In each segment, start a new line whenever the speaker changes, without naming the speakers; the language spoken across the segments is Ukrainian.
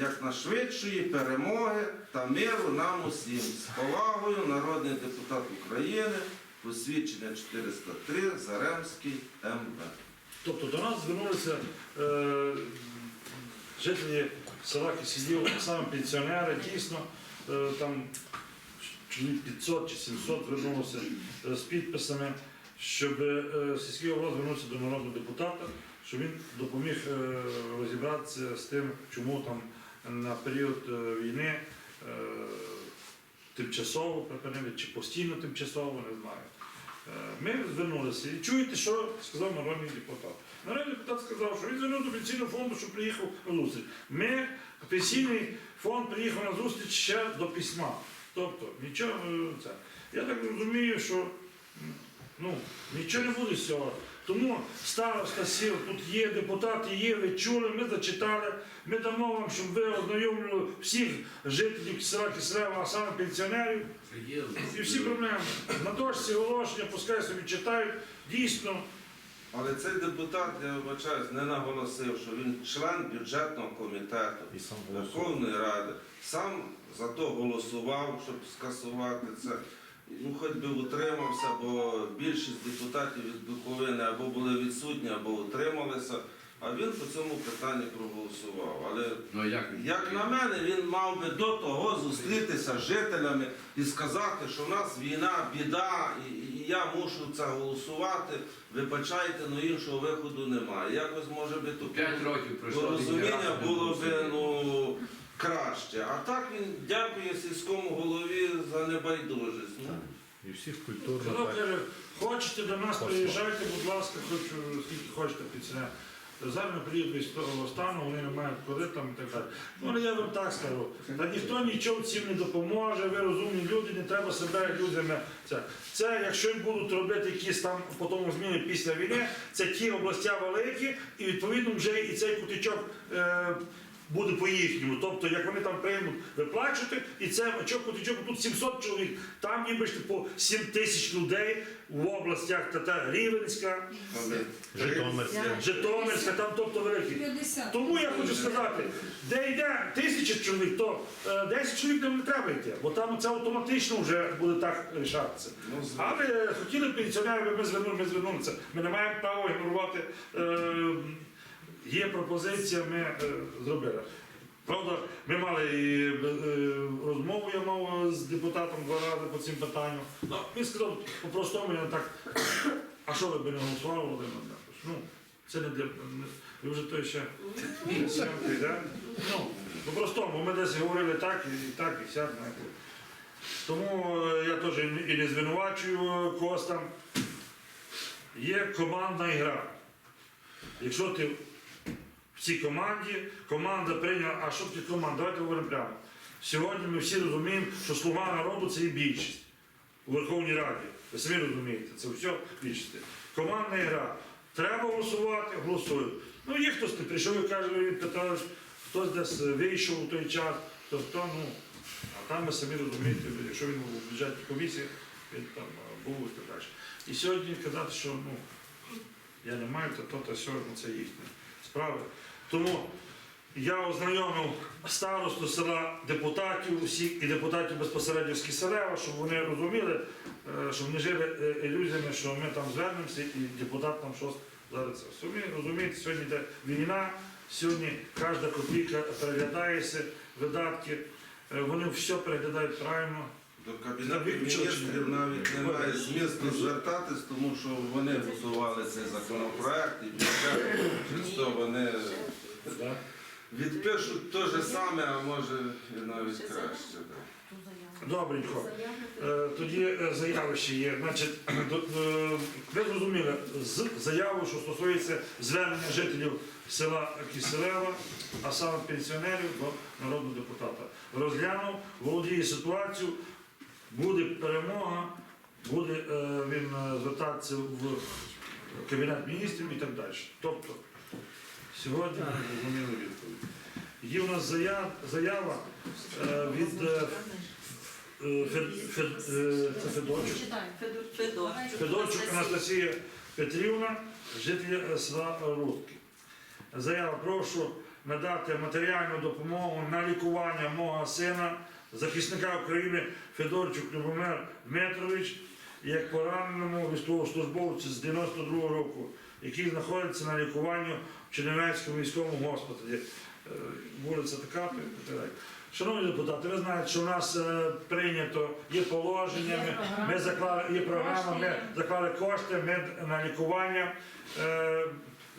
якнайшвидшої перемоги та миру нам усім. З повагою народний депутат України, посвідчення 403, Заремський МВ.
Тобто до нас звернулися е, жителі села Кисілів, саме пенсіонери, дійсно, е, там чоловік 500 чи 700 звернулося е, з підписами, щоб е, сільський голова звернувся до народного депутата, щоб він допоміг е, розібратися з тим, чому там на період е, війни е, тимчасово припинили, чи постійно тимчасово, не знаю. Ми звернулися і чуєте, що сказав народний депутат. Народний депутат сказав, що він звернув до пенсійного фонду, що приїхав на зустріч. Ми, пенсійний фонд приїхав на зустріч ще до письма. Тобто, нічого це. Я так розумію, що ну, нічого не буде з цього. Тому староста сіл, тут є депутати, є, ви чули, ми зачитали. Ми дамо вам, щоб ви ознайомили всіх жителів села Киселева, а саме пенсіонерів. І всі проблеми. На дошці оголошення, пускай собі читають. Дійсно,
Але цей депутат, я вибачаюсь, не наголосив, що він член бюджетного комітету
І сам
Верховної Ради. Сам за то голосував, щоб скасувати це. Ну, хоч би утримався, бо більшість депутатів від Буковини або були відсутні, або утрималися. А він по цьому питанні проголосував. Але
Ну як?
Як на мене, він мав би до того зустрітися з жителями і сказати, що в нас війна, біда, і, і я мушу це голосувати. Вибачайте, але іншого виходу немає. Якось може би тут
не
було б ну, краще. А так він дякує сільському голові за небайдужість. Ну,
І всіх культурно так.
каже, хочете до нас, приїжджайте, будь ласка, хочу, скільки хочете пенсіонерів. Зараз на період військового стану вони не мають коли там і так далі. Ну, але я вам так скажу, та ніхто нічого цим не допоможе, ви розумні люди, не треба себе людьми. Це, це якщо будуть робити якісь там потім зміни після війни, це ті області великі, і відповідно вже і цей кутичок. Е, Буде по їхньому, тобто як вони там приймуть, виплачувати, і це очок кутичок, тут 700 чоловік, там ніби ж по 7 тисяч людей в областях, та та Рівенська,
Житомирська.
Житомирська, там тобто великі. Тому я хочу сказати, де йде тисяча чоловік, то е, 10 чоловік там не треба йти, бо там це автоматично вже буде так рішатися.
Ну,
Але хотіли пенсіонери, ми звернули, ми звернулися. Ми не маємо права ігнорувати. Е, є пропозиція, ми е, зробили. Правда, ми мали і е, розмову, я мав з депутатом два рази по цим питанням. Ну, він сказав, по-простому, я так, а що ви б не голосували, Володимир Дмитрович? Ну, це не для. не- Ви вже той ще сьомий, да? Ну, по-простому, ми десь говорили так, і так, і сяк, знаєте. Тому е, я теж і не звинувачую е, когось там. Є командна гра. Якщо ти цій команді, команда прийняла, а що в цій команді? Давайте говоримо прямо. Сьогодні ми всі розуміємо, що слуга народу це і більшість у Верховній Раді. Ви самі розумієте, це все більшість. Командна гра. Треба голосувати, голосують. Ну, є хтось прийшов і каже, питав, хтось десь вийшов у той час, то хто, ну, а там ви самі розумієте, якщо він був у бюджетній комісії, він там був і так далі. І сьогодні казати, що ну, я не маю, то то, то сьогодні це їхня справа. Тому я ознайомив старосту села депутатів усіх і депутатів безпосередньо з Киселева, щоб вони розуміли, е, щоб не жили е, ілюзіями, що ми там звернемося і депутат там щось зараз. Розумієте, сьогодні йде війна, сьогодні кожна копійка переглядається, видатки, е, вони все переглядають правильно.
До Кабінету міністрів навіть немає змісту звертатись, тому що вони готували цей законопроект і через то вони відпишуть те ж саме, а може і навіть краще.
Добренько. Е, Тоді е, заяви ще є. Значить, до- е, ви зрозуміли з заяву, що стосується звернення жителів села Киселева, а саме пенсіонерів до народного депутата. Розглянув, володіє ситуацію, буде перемога, буде е, він е, звертатися в кабінет міністрів і так далі. Тобто, сьогодні ми зрозуміли відповідь. Є у нас заява, заява е, від е, Е, Фед- Фед- е, це Федорчук.
Читаємо.
Федорчук.
Федорчук Анастасія Петрівна, житель е, села Рудки. Заява прошу надати матеріальну допомогу на лікування мого сина, захисника України Федорчук Любомир Дмитрович, як пораненому військовослужбовцю з 92-го року, який знаходиться на лікуванні в Чернівецькому військовому госпіталі. Е, Вулиця така. Шановні депутати, ви знаєте, що у нас е, прийнято, є положення, ми, ми заклали, є програма, ми заклали кошти ми на лікування.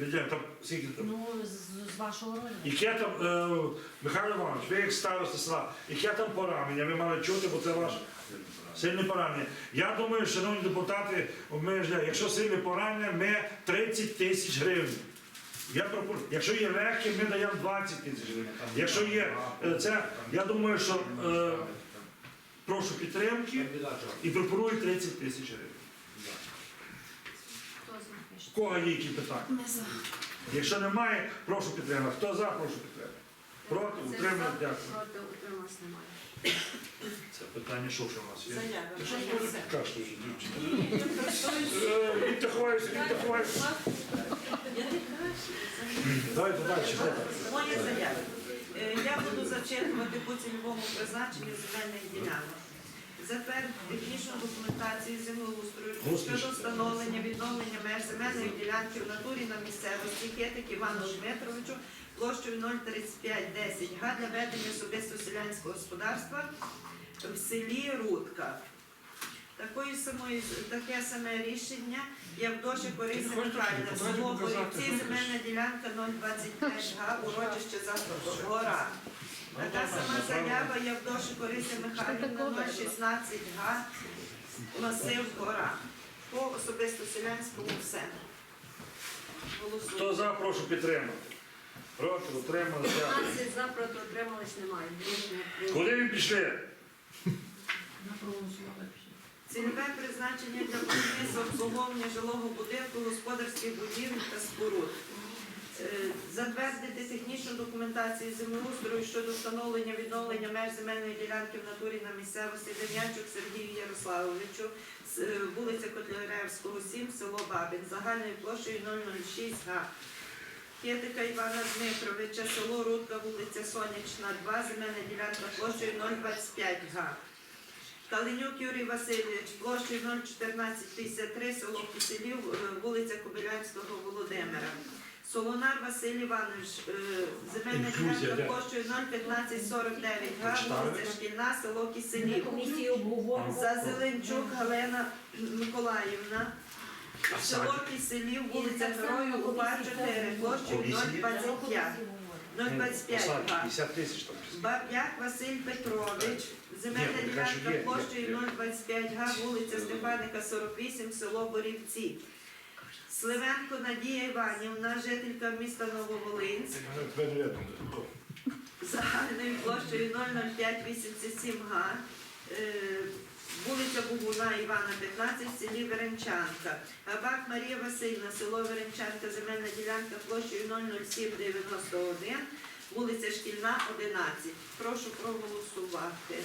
Е, там, скільки там,
Ну, з, з вашого роду.
Яке там, е, Михайло Іванович, ви як староста села, яке там поранення? Ви мали чути, бо це ваше сильне поранення. Я думаю, шановні депутати, ми ж, якщо сильне поранення, ми 30 тисяч гривень. Я пропоную, якщо є легкі, ми даємо 20 тисяч гривень. Якщо є е, це, я думаю, що е, прошу підтримки і пропоную 30 тисяч гривень. В кого є які питання?
Ми за.
Якщо немає, прошу підтримати. Хто за, прошу підтримати. Проти, утримати, дякую.
Проти утрималось немає.
Це питання, що ще у нас є?
Заяви. Все.
Кашлю, дівчина. Е, Він ховається, він ховається.
Я не краще.
Давайте далі. що там?
Моя заява. Е, Я буду зачитувати по цільовому призначенню земельних ділянок. Затвердити технічну документацію землеустрою щодо встановлення відновлення меж земельної ділянки в натурі на місцевості Кетик Івану Дмитровичу площею 03510 га для ведення особисто селянського господарства в селі Рудка. Такої самої таке саме рішення є в доші Бориса Михайлівна, село Борівці, земельна ділянка 025 га, урочище Захід гора. Така сама заява є в доші Бориса Михайлівна 016 га, масив гора. По особисто селянському все.
Хто за, прошу підтримати. Проти, утримали, дякую.
15 за проти утримались немає.
Куди ви пішли?
На проголосували.
Цільове призначення для будівництва обслуговування жилого будинку, господарських будівель та споруд. Е, Затвердити технічну документацію землеустрою щодо встановлення відновлення меж земельної ділянки в натурі на місцевості Дем'янчук Сергію Ярославовичу, е, вулиця Котляревського, 7, село Бабин, загальною площею 006 га. Кєтика Івана Дмитровича, село Рудка, вулиця Сонячна, 2, земельна ділянка площею 025 га. Калинюк Юрій Васильович, площею 01453, село Киселів, е, вулиця Кобилянського Володимира. Солонар Василь Іванович, е, земельна ділянка
де?
01549 га, вулиця Шкільна, село Киселів.
обговорювали.
Зазеленчук Галина Миколаївна, село? Киселів, вулиця Героїв, УПА 4, площею 025. 025 га.
50 тисяч там.
Баб'як Василь Петрович, земельна ділянка площею 025 га, вулиця Степаника, 48, село Борівці. Сливенко Надія Іванівна, жителька міста Нововолинськ, загальною площею 00587 га, е, вулиця Бугуна Івана 15, в селі Веренчанка. Габак Марія Васильівна, село Веренчанка, земельна ділянка площею 00791, вулиця Шкільна, 11. Прошу проголосувати.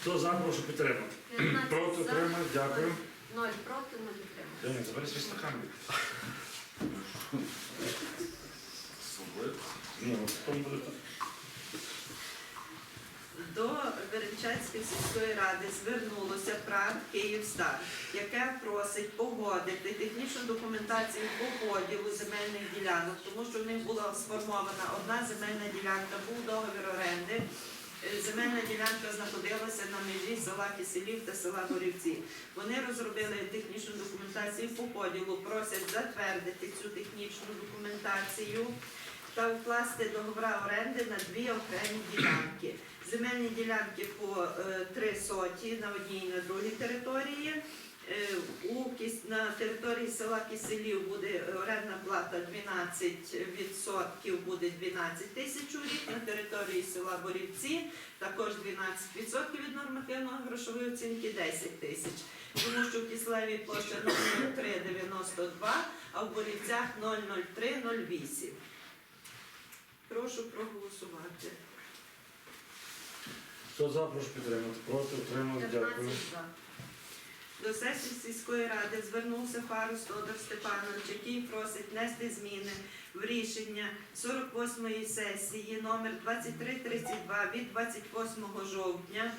Хто за, прошу підтримати. Проти,
за,
утримали, дякую.
0 проти, 0 утримались.
Деня, забери свій стакан. Ні, от потім буде так.
До Веренчанської сільської ради звернулося ПРАТ Київстар, яке просить погодити технічну документацію по поділу земельних ділянок, тому що в них була сформована одна земельна ділянка, був договір оренди. Земельна ділянка знаходилася на межі села Киселів та села Горівці. Вони розробили технічну документацію по поділу, просять затвердити цю технічну документацію та вкласти договора оренди на дві окремі ділянки. Земельні ділянки по е, три соті на одній і на другій території. Е, У Кіс- на території села Киселів буде орендна плата 12%, буде 12 тисяч у рік. На території села Борівці також 12% від нормативної грошової оцінки 10 тисяч. Тому що в Кислеві площа 00392, а в Борівцях 00308. Прошу проголосувати.
Хто за, прошу підтримати. Проти, утримали,
15
дякую.
До сесії сільської ради звернувся Фарус Тодор Степанович, який просить внести зміни в рішення 48-ї сесії номер 2332 від 28 жовтня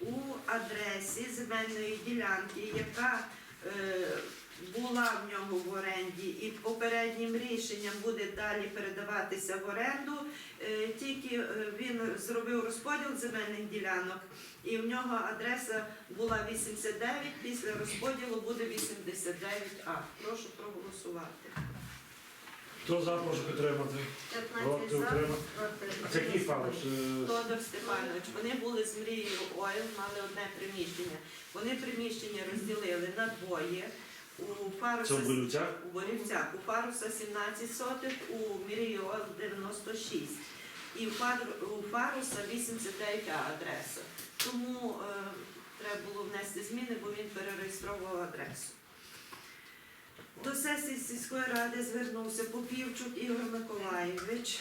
у адресі земельної ділянки, яка е, була в нього в оренді і попереднім рішенням буде далі передаватися в оренду. Е, Тільки е, він зробив розподіл земельних ділянок, і в нього адреса була 89, після розподілу буде 89А. Прошу проголосувати.
Хто за, прошу підтримати.
15
Проти
за, проти
А це який фарус? Е,
Тодор Степанович, вони були з мрією Ойл, мали одне приміщення. Вони приміщення розділили на двоє. У
Це
Фаруса
в Болюцях?
у Борівцях, у Фаруса 17 сотих, у Ойл 96. І у, Фар- у Фаруса 89 адреса. Тому е, треба було внести зміни, бо він перереєстровував адресу. До сесії сільської ради звернувся Попівчук Ігор Миколаєвич,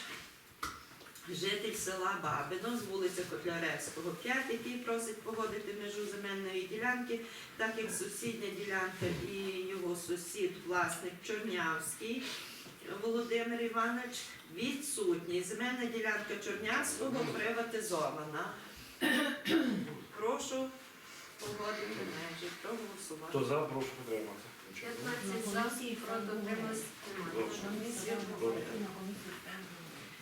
житель села Бабино з вулиці Котляревського, 5, який просить погодити межу земельної ділянки, так як сусідня ділянка і його сусід, власник Чорнявський Володимир Іванович, відсутній. Земельна ділянка Чорнявського приватизована. Прошу погодити межі, проголосувати.
Хто за, прошу підтримати.
15 за, проти немає.
Добре.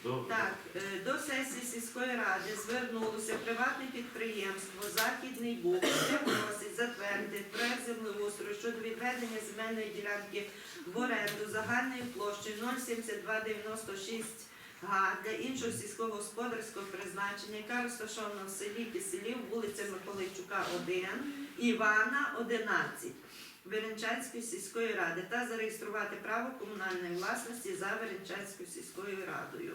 Так, е, до сесії сільської ради звернулося приватне підприємство Західний Буг, яке просить затвердити проект землеустрою щодо відведення земельної ділянки в оренду загальною площею 07296 га для іншого сільськогосподарського призначення, яка розташована в селі Киселів, вулиця Миколайчука, 1, Івана, 11. Веренчанської сільської ради та зареєструвати право комунальної власності за Веренчанською сільською радою.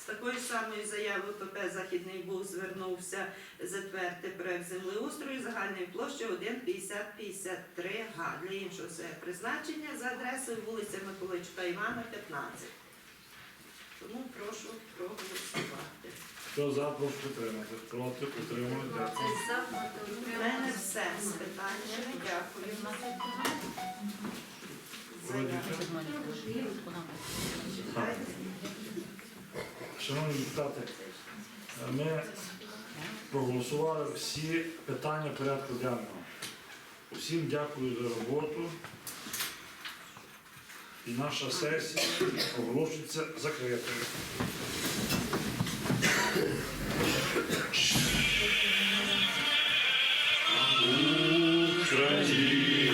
З такою самою заявою ПП Західний Буг звернувся затвердити проект землеустрою загальної площі 1,5053 га для іншого призначення за адресою вулиця Миколичка Івана, 15. Тому прошу проголосувати.
Хто за, прошу підтримати. Проти, утримали.
20
Дякую.
за,
У мене все з питаннями. Дякую. Заява.
Шановні депутати, ми проголосували всі питання порядку денного. Усім дякую за роботу. І наша сесія оголошується закритою.
Україні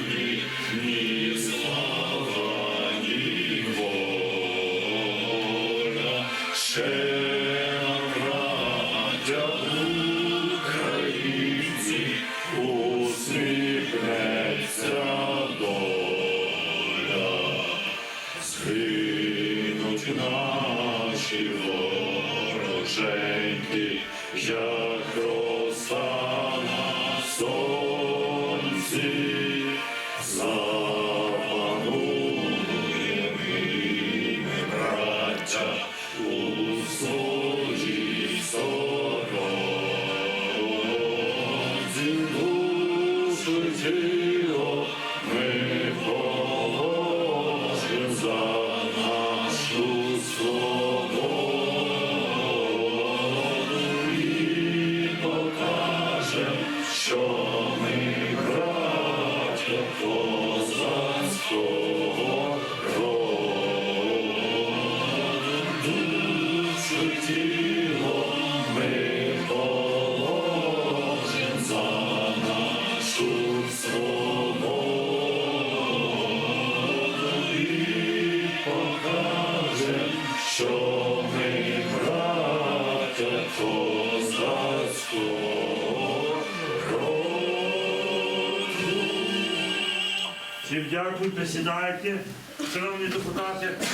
дякую, присідайте. Шановні депутати.